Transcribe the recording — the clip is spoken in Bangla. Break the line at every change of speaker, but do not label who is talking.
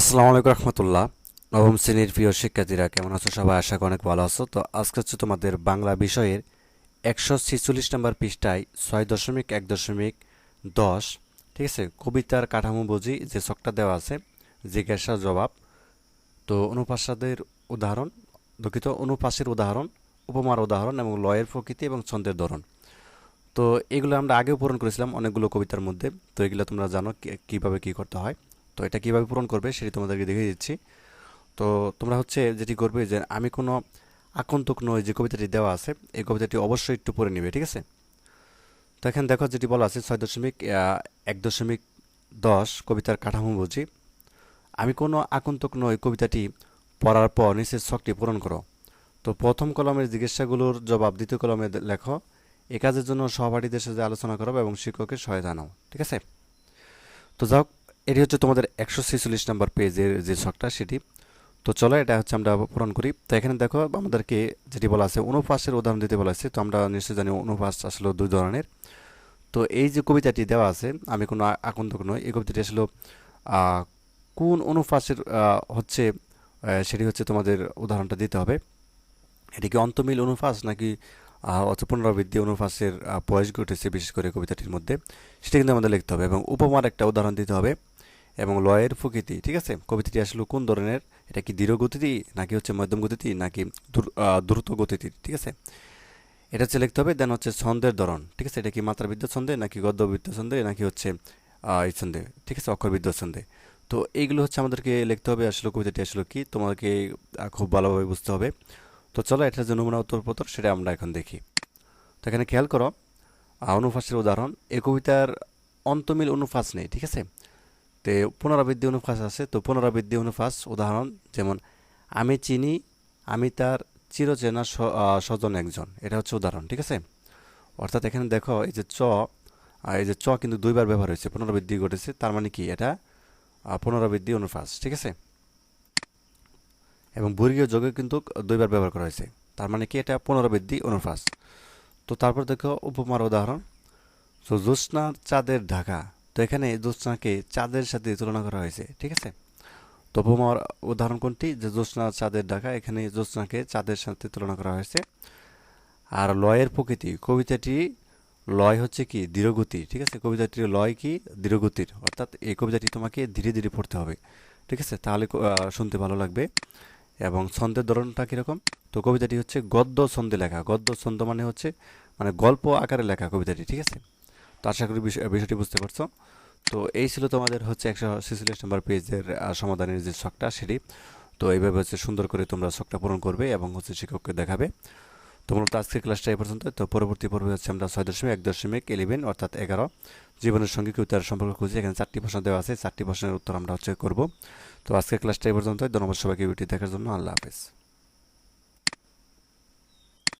আসসালামু আলাইকুম রহমতুল্লাহ। নবম শ্রেণির প্রিয় শিক্ষার্থীরা, কেমন আছো সবাই? আশা করি অনেক ভালো আছো। তো আজকে হচ্ছে তোমাদের বাংলা বিষয়ের একশো ছেচল্লিশ নম্বর পৃষ্ঠায় ছয় দশমিক এক দশমিক দশ, ঠিক আছে? কবিতার কাঠামো বুঝি যে ছকটা দেওয়া আছে জিজ্ঞাসা জবাব। তো অনুপাসাদের উদাহরণ, দুঃখিত অনুপাসের উদাহরণ, উপমার উদাহরণ এবং লয়ের প্রকৃতি এবং ছন্দের ধরন। তো এগুলো আমরা আগেও পূরণ করেছিলাম অনেকগুলো কবিতার মধ্যে। তো এগুলো তোমরা জানো কীভাবে কি করতে হয়। তো এটা কীভাবে পূরণ করবে সেটি তোমাদেরকে দেখিয়ে দিচ্ছি। তো তোমরা হচ্ছে যেটি করবে যে আমি কোনো আকন্তক নই যে কবিতাটি দেওয়া আছে, এই কবিতাটি অবশ্যই একটু পড়ে নিবে, ঠিক আছে? তো এখানে দেখো যেটি বলা আছে, ছয় দশমিক এক দশমিক দশ কবিতার কাঠামো বুঝি। আমি কোনো আকন্তক নই কবিতাটি পড়ার পর নিচের ছকটি পূরণ করো। তো প্রথম কলমের জিজ্ঞাসাগুলোর জবাব দ্বিতীয় কলমে লেখো, এ কাজের জন্য সহপাঠীদের সাথে আলোচনা করো এবং শিক্ষকের সহায়তা নাও ঠিক আছে? তো যাও এটি হচ্ছে তোমাদের একশো ছেচল্লিশ নাম্বার পেজের যে শখটা সেটি। তো চলো, এটা হচ্ছে আমরা পূরণ করি। তো এখানে দেখো, আমাদেরকে যেটি বলা আছে অনুপাসের উদাহরণ দিতে বলা আছে। তো আমরা নিশ্চয়ই জানি অনুপাস আসলে দুই ধরনের। তো এই যে কবিতাটি দেওয়া আছে, আমি কোনো আকন্তক নই। এই কবিতাটি আসলে কোন অনুপাসের হচ্ছে সেটি হচ্ছে তোমাদের উদাহরণটা দিতে হবে। এটি কি অন্তমিল অনুপাস নাকি অথবা পুনরাবৃত্তি অনুপাসের বয়স ঘটেছে বিশেষ করে কবিতাটির মধ্যে? সেটা কিন্তু আমাদের লিখতে হবে এবং উপমার একটা উদাহরণ দিতে হবে। এবং লয়ের প্রকৃতি, ঠিক আছে? কবিতাটি আসলে কোন ধরনের? এটা কি দৃঢ় গতিতে নাকি হচ্ছে মধ্যম গতিতে নাকি দ্রুত গতিতে ঠিক আছে? এটা হচ্ছে লিখতে হবে, দেন হচ্ছে ছন্দের ধরন, ঠিক আছে? এটা কি মাত্রাবৃদ্ধ ছন্দে, নাকি গদ্যবৃদ্ধ ছন্দে, নাকি হচ্ছে এই ছন্দে, ঠিক আছে? অক্ষরবৃদ্ধ ছন্দে। তো এইগুলো হচ্ছে আমাদেরকে লিখতে হবে, আসলে কবিতাটি আসলে কি তোমাকে খুব ভালোভাবে বুঝতে হবে। তো চলো, এটার যে নমুনা উত্তরপত্র, সেটা আমরা এখন দেখি। তো এখানে খেয়াল করো অনুফাসের উদাহরণ এই কবিতার অন্তমিল অনুফাস নেই, ঠিক আছে? তো পুনরাবৃত্তি অনুফাস আছে। তো পুনরাবৃত্তি অনুফাস উদাহরণ যেমন, আমি চিনি, আমি তার চিরচেনা স্বজন একজন। এটা হচ্ছে উদাহরণ, ঠিক আছে? অর্থাৎ এখানে দেখো, এই যে চ এই যে চ কিন্তু দুইবার ব্যবহার হয়েছে, পুনরাবৃত্তি ঘটেছে, তার মানে কি? এটা পুনরাবৃত্তি অনুফাস, ঠিক আছে? এবং বর্গীয় যোগে কিন্তু দুইবার ব্যবহার করা হয়েছে, তার মানে কি? এটা পুনরাবৃত্তি অনুফাস। তো তারপর দেখো, উপমার উদাহরণ। তো জ্যোৎস্নার চাঁদের ঢাকা তো এখানে জ্যোৎস্নাকে চাঁদের সাথে তুলনা করা হয়েছে, ঠিক আছে? তো উপমার উদাহরণ কোনটি? যে জ্যোৎস্নার চাঁদের ডাকা এখানে জ্যোৎস্নাকে চাঁদের সাথে তুলনা করা হয়েছে। আর লয়ের প্রকৃতি, কবিতাটি লয় হচ্ছে কি? ধীরগতি ঠিক আছে? কবিতাটির লয় কি? ধীরগতির অর্থাৎ এই কবিতাটি তোমাকে ধীরে ধীরে পড়তে হবে, ঠিক আছে? তাহলে শুনতে ভালো লাগবে। এবং ছন্দের ধরনটা কীরকম? তো কবিতাটি হচ্ছে গদ্য ছন্দে লেখা। গদ্য ছন্দ মানে হচ্ছে মানে গল্প আকারে লেখা কবিতাটি, ঠিক আছে? তো আশা করি বিষয়- বিষয়টি বুঝতে পারছ? তো এই ছিল তোমাদের হচ্ছে একশো ছেচল্লিশ নম্বর পেজের সমাধানের যে ছকটা, সেটি। তো এইভাবে হচ্ছে সুন্দর করে তোমরা ছকটা পূরণ করবে এবং হচ্ছে শিক্ষককে দেখাবে। তো মূলত আজকের ক্লাসটা এই পর্যন্ত। তো পরবর্তী পর্বে হচ্ছে আমরা ছয় দশমিক এক দশমিক ইলেভেন অর্থাৎ এগারো, জীবনের সঙ্গে কেউ তার সম্পর্ক খুঁজে, এখানে চারটি প্রশ্ন দেওয়া আছে। চারটি প্রশ্নের উত্তর আমরা হচ্ছে করব। তো আজকের ক্লাসটা এই পর্যন্ত ধন্যবাদ সবাইকে ভিডিওটি দেখার জন্য। আল্লাহ হাফেজ।